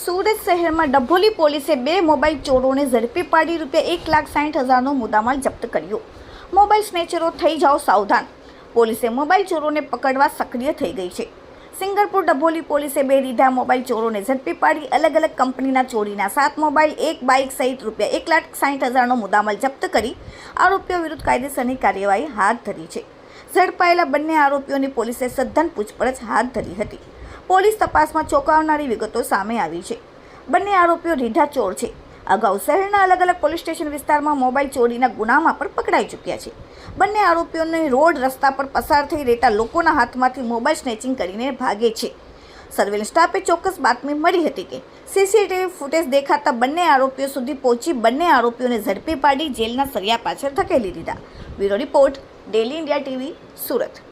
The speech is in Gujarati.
સુરત શહેરમાં ડભોલી પોલીસે બે મોબાઈલ ચોરોને ઝડપી પાડી રૂપિયા એક લાખ સાઠ હજારનો મુદ્દામાલ જપ્ત કર્યો. મોબાઈલ સ્નેચરો થઈ જાઓ સાવધાન. પોલીસે મોબાઈલ ચોરોને પકડવા સક્રિય થઈ ગઈ છે. સિંગરપુર ડભોલી પોલીસે બે રીધા મોબાઈલ ચોરોને ઝડપી પાડી. અલગ અલગ કંપનીના ચોરીના સાત મોબાઈલ, એક બાઇક સહિત રૂપિયા એક લાખ સાઠ હજારનો મુદ્દામાલ જપ્ત કરી આરોપીઓ વિરુદ્ધ કાયદેસરની કાર્યવાહી હાથ ધરી છે. ઝડપાયેલા બંને આરોપીઓની પોલીસે સઘન પૂછપરછ હાથ ધરી હતી. પોલીસ તપાસમાં ચોંકાવનારી વિગતો સામે આવી છે. બંને આરોપીઓ રીઢા ચોર છે. અગાઉ શહેરના અલગ અલગ પોલીસ સ્ટેશન વિસ્તારમાં મોબાઈલ ચોરીના ગુનામાં પણ પકડાઈ ચૂક્યા છે. બંને આરોપીઓને રોડ રસ્તા પર પસાર થઈ રહેતા લોકોના હાથમાંથી મોબાઈલ સ્નેચિંગ કરીને ભાગે છે. સર્વેલન્સ સ્ટાફે ચોક્કસ બાતમી મળી હતી કે, સીસીટીવી ફૂટેજ દેખાતા બંને આરોપીઓ સુધી પહોંચી બંને આરોપીઓને ઝડપી પાડી જેલના સળિયા પાછળ ધકેલી દીધા. Bureau report, daily India TV, Surat.